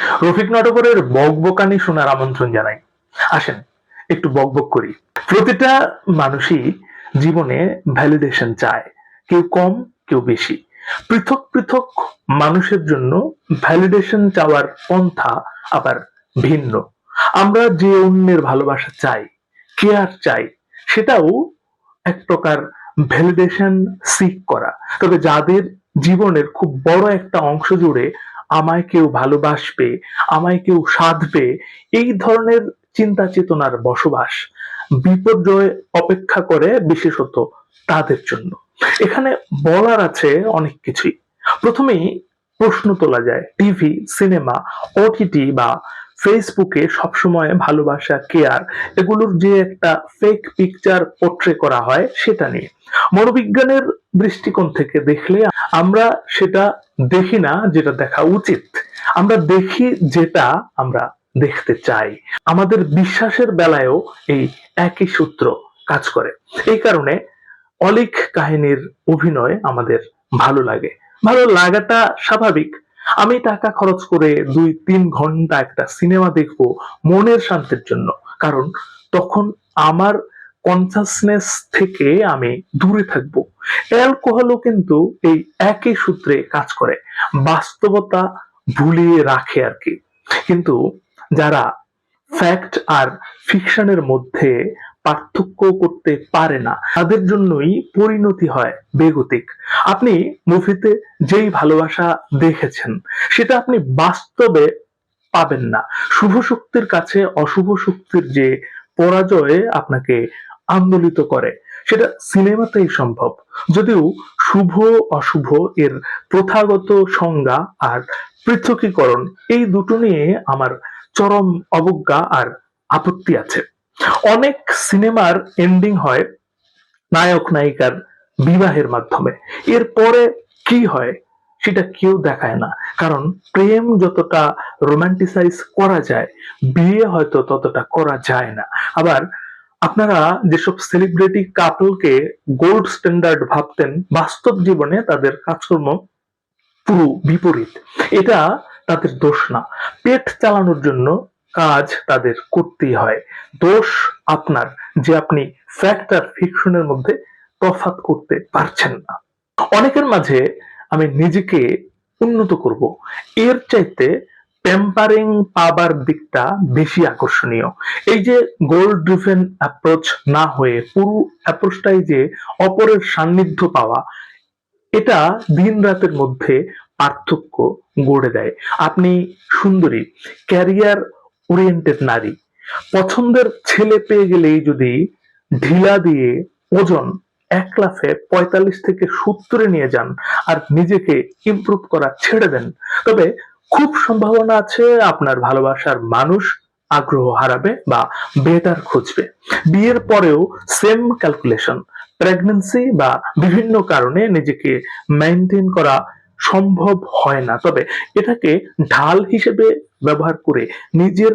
রফিক নটকরের বকবকানি শোনার আমন্ত্রণ জানাই। আসেন, একটু বকবক করি। প্রতিটা মানুষই জীবনে ভ্যালিডেশন চায়। কেউ কম, কেউ বেশি। পৃথক পৃথক মানুষের জন্য ভ্যালিডেশন চাওয়ার পন্থা আবার ভিন্ন। আমরা যে অন্যের ভালোবাসা চাই কেয়ার চাই, সেটাও এক প্রকার ভ্যালিডেশন সিক করা। তবে যাদের জীবনের খুব বড় একটা অংশ জুড়ে আমায় কেউ ভালোবাসবে, আমায় কেউ সাধবে, এই ধরনের চিন্তা চেতনার বসবাস। বিপর্যয় অপেক্ষা করে বিশেষত তাদের জন্য। এখানে বলার আছে অনেক কিছুই। প্রথমেই প্রশ্ন তোলা যায়। টিভি, সিনেমা ওটিটি বা ফেসবুকে সবসময় ভালোবাসা কেয়ার এগুলোর যে একটা ফেক পিকচার পোট্রে করা হয় সেটা নিয়ে। মনোবিজ্ঞানের দৃষ্টিকোণ থেকে দেখলে আমরা সেটা দেখি না যেটা দেখা উচিত। আমরা দেখি যেটা আমরা দেখতে চাই। আমাদের বিশ্বাসের বেলায়ও এই একই সূত্র কাজ করে। এই কারণে অলিক কাহিনীর অভিনয় আমাদের ভালো লাগে। ভালো লাগাটা স্বাভাবিক আমি টাকা খরচ করে দুই, তিন ঘণ্টা একটা সিনেমা দেখব মনের শান্তির জন্য। কারণ তখন আমার কনসাসনেস থেকে আমি দূরে থাকব। অ্যালকোহলও কিন্তু এই একই সূত্রে কাজ করে। বাস্তবতা ভুলিয়ে রাখে আর কি। কিন্তু যারা ফ্যাক্ট আর ফিকশনের মধ্যে পার্থক্য করতে পারে না। তাদের জন্যই পরিণতি হয় বেগতিক। আপনি মুভিতে যেই ভালোবাসা দেখেছেন, সেটা আপনি বাস্তবে পাবেন না। শুভ শক্তির কাছে অশুভ শক্তির যে পরাজয়ে আপনাকে আন্দোলিত করে, সেটা সিনেমাতেই সম্ভব। যদিও শুভ, অশুভ এর প্রথাগত সংজ্ঞা আর পৃথকীকরণ, এই দুটো নিয়ে আমার চরম অবজ্ঞা আর আপত্তি আছে। অনেক সিনেমার এন্ডিং হয় নায়ক নায়িকার বিবাহের মাধ্যমে। এরপরে কি হয় সেটা কেউ দেখায় না। কারণ প্রেম যতটা রোমান্টিসাইজ করা যায়, বিয়ে হয়তো ততটা করা যায় না। আবার আপনারা যেসব সেলিব্রিটি কাপলকে গোল্ড স্ট্যান্ডার্ড ভাবতেন, বাস্তব জীবনে তাদের কাজকর্ম পুরো বিপরীত। এটা তাদের দোষ না। পেট চালানোর জন্য কাজ তাদের করতেই হয়। দোষ আপনার যে আপনি ফ্যাক্ট আর ফিকশনের মধ্যে তফাৎ করতে পারছেন না। অনেকের মাঝে আমি নিজেকে উন্নত করব। এর চাইতে টেম্পারিং পাবার দিকটা বেশি আকর্ষণীয়। এই যে গোল ড্রিভেন অ্যাপ্রোচ না হয়ে পুরো অ্যাপ্রোচটাই যে অপরের সান্নিধ্য পাওয়া, এটা দিন রাতের মধ্যে পার্থক্য গড়ে দেয়। আপনি সুন্দরী ক্যারিয়ার ওরিয়েন্টেড নারী। পছন্দের ছেলে পেয়ে গেলেই যদি ঢিলা দিয়ে ওজন এক লাফে পঁয়তাল্লিশ থেকে সত্তরে নিয়ে যান আর নিজেকে ইমপ্রুভ করা ছেড়ে দেন, তবে খুব সম্ভাবনা আছে আপনার ভালোবাসার মানুষ আগ্রহ হারাবে বা বেটার খুঁজবে। বিয়ের পরেও সেম ক্যালকুলেশন প্রেগনেন্সি বা বিভিন্ন কারণে নিজেকে মেনটেন করা সম্ভব হয় না। তবে এটাকে ঢাল হিসেবে ব্যবহার করে নিজের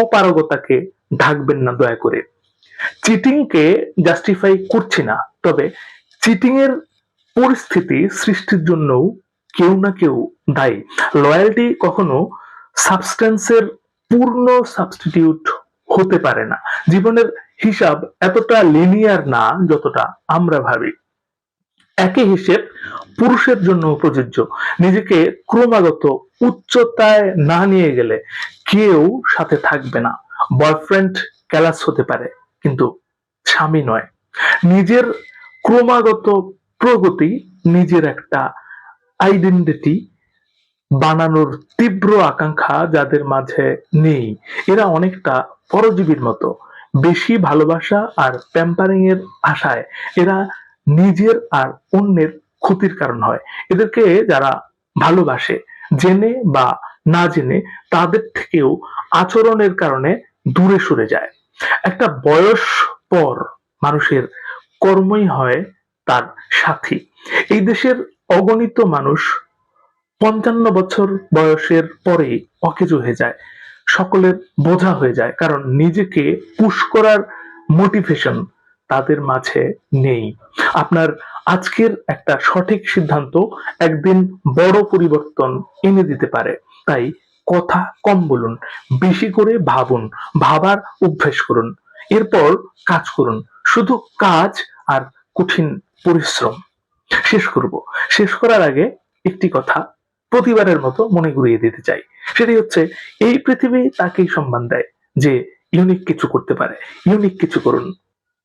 অপারগতাকে ঢাকবেন না দয়া করে। চিটিংকে জাস্টিফাই করছি না, তবে চিটিং এর পরিস্থিতি সৃষ্টির জন্যও কেউ না কেউ দায়ী। লয়্যালটি কখনো সাবস্টেন্সের পূর্ণ সাবস্টিটিউট হতে পারে না। জীবনের হিসাব এতটা লিনিয়ার না যতটা আমরা ভাবি। একই হিসেব পুরুষের জন্য প্রযোজ্য। নিজেকে ক্রমাগত উচ্চতায় না নিয়ে গেলে কেউ সাথে থাকবে না। বয়ফ্রেন্ড ক্যালাস হতে পারে, কিন্তু স্বামী নয়। নিজের ক্রমাগত প্রগতি, নিজের একটা আইডেন্টিটি বানানোর তীব্র আকাঙ্ক্ষা যাদের মাঝে নেই। এরা অনেকটা পরজীবীর মতো। বেশি ভালোবাসা আর প্যাম্পারিং এর আশায় এরা নিজের আর অন্যের ক্ষতির কারণ হয়। এদেরকে যারা ভালোবাসে, জেনে বা না জেনে তাদের থেকেও আচরণের কারণে দূরে সরে যায়। একটা বয়স পর মানুষের কর্মই হয় তার সাথী। এই দেশের অগণিত মানুষ পঞ্চান্ন বছর বয়সের পরে অকেজো হয়ে যায়, সকলের বোঝা হয়ে যায়, কারণ নিজেকে পুশ করার মোটিভেশন তাদের মাঝে নেই। আপনার আজকের একটা সঠিক সিদ্ধান্ত একদিন বড় পরিবর্তন এনে দিতে পারে। তাই কথা কম বলুন, বেশি করে ভাবুন, ভাবার অভ্যেস করুন। এরপর কাজ করুন, শুধু কাজ আর কঠিন পরিশ্রম। শেষ করব। শেষ করার আগে একটি কথা প্রতিবারের মতো মনে ঘুরিয়ে দিতে চাই। সেটি হচ্ছে, এই পৃথিবী তাকেই সম্মান দেয় যে ইউনিক কিছু করতে পারে। ইউনিক কিছু করুন।